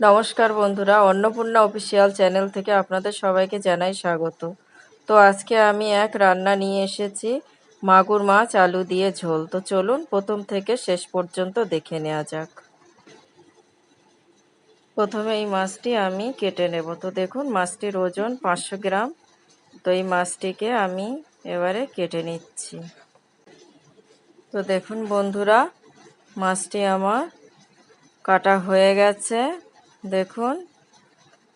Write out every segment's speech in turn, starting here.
নমস্কার বন্ধুরা, Annapurna official channel থেকে আপনাদের সবাইকে জানাই স্বাগত। তো আজকে আমি এক রান্না নিয়ে এসেছি, মাগুর মাছ, আলু দিয়ে ঝোল। তো চলুন প্রথম থেকে শেষ পর্যন্ত দেখে নেওয়া যাক। প্রথমে এই মাছটি আমি কেটে নেব। তো দেখুন, মাছটির ওজন পাঁচশো গ্রাম। তো এই মাছটিকে আমি এবারে কেটে নিচ্ছি। তো দেখুন বন্ধুরা, মাছটি আমার কাটা হয়ে গেছে। দেখুন,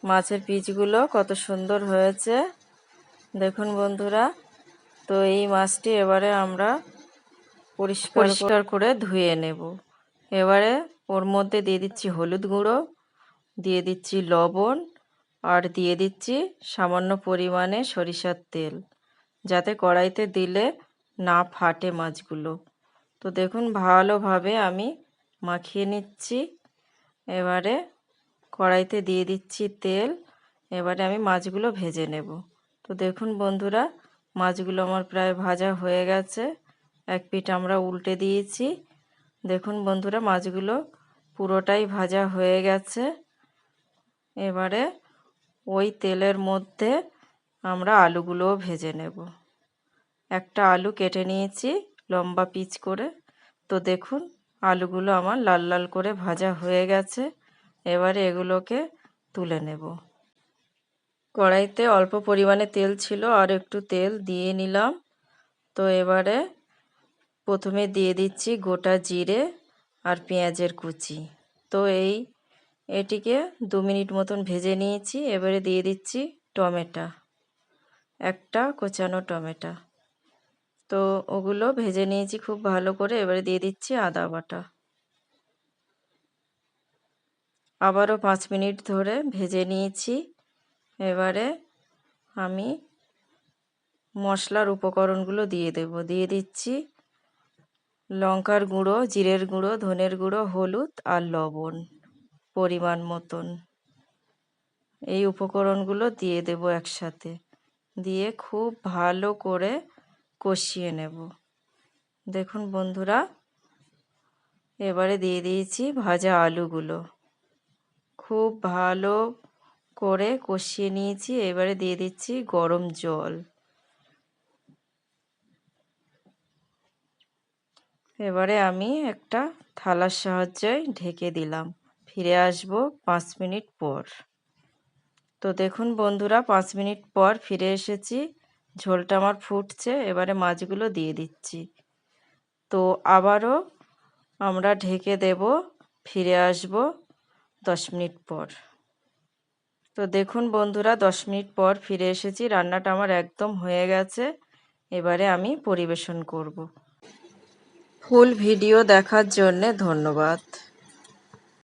মাছের পিচগুলো কত সুন্দর হয়েছে। দেখুন বন্ধুরা, তো এই মাছটি এবারে আমরা পরিষ্কার করে ধুয়ে নেব। এবারে ওর মধ্যে দিয়ে দিচ্ছি হলুদ গুঁড়ো, দিয়ে দিচ্ছি লবণ, আর দিয়ে দিচ্ছি সামান্য পরিমাণে সরিষার তেল, যাতে কড়াইতে দিলে না ফাটে মাছগুলো। তো দেখুন, ভালোভাবে আমি মাখিয়ে নিচ্ছি। এবারে কড়াইতে দিয়ে দিচ্ছি তেল। এবারে আমি মাছগুলো ভেজে নেব। তো দেখুন বন্ধুরা, মাছগুলো আমার প্রায় ভাজা হয়ে গেছে। এক পিঠ আমরা উল্টে দিয়েছি। দেখুন বন্ধুরা, মাছগুলো পুরোটাই ভাজা হয়ে গেছে। এবারে ওই তেলের মধ্যে আমরা আলুগুলোও ভেজে নেব। একটা আলু কেটে নিয়েছি লম্বা পিচ করে। তো দেখুন, আলুগুলো আমার লাল লাল করে ভাজা হয়ে গেছে। এবারে এগুলোকে তুলে নেব। কড়াইতে অল্প পরিমাণে তেল ছিল, আর একটু তেল দিয়ে নিলাম। তো এবারে প্রথমে দিয়ে দিচ্ছি গোটা জিরে আর পেঁয়াজের কুচি। তো এই, এটিকে দু মিনিট মতন ভেজে নিয়েছি। এবারে দিয়ে দিচ্ছি টমেটো, একটা কোচানো টমেটো। তো ওগুলো ভেজে নিয়েছি খুব ভালো করে। এবারে দিয়ে দিচ্ছি আদা বাটা। আবারও পাঁচ মিনিট ধরে ভেজে নিয়েছি। এবারে আমি মশলার উপকরণগুলো দিয়ে দেব। দিয়ে দিচ্ছি লঙ্কার গুঁড়ো, জিরের গুঁড়ো, ধনের গুঁড়ো, হলুদ আর লবণ পরিমাণ মতন। এই উপকরণগুলো দিয়ে দেব একসাথে। দিয়ে খুব ভালো করে কষিয়ে নেব। দেখুন বন্ধুরা, এবারে দিয়ে দিয়েছি ভাজা আলুগুলো। খুব ভালো করে কষিয়ে নিয়েছি, এবারে দিয়ে দিচ্ছি গরম জল। এবারে আমি একটা থালার সাহায্যে ঢেকে দিলাম। ফিরে আসব পাঁচ মিনিট পর। তো দেখুন বন্ধুরা, পাঁচ মিনিট পর ফিরে এসেছি। ঝোলটা আমার ফুটছে, এবারে মাছগুলো দিয়ে দিচ্ছি। তো আবারও আমরা ঢেকে দেব, ফিরে আসব দশ মিনিট পর। তো দেখুন বন্ধুরা, দশ মিনিট পর ফিরে এসেছি। রান্নাটা আমার একদম হয়ে গেছে। এবারে আমি পরিবেশন করব। ফুল ভিডিও দেখার জন্যে ধন্যবাদ।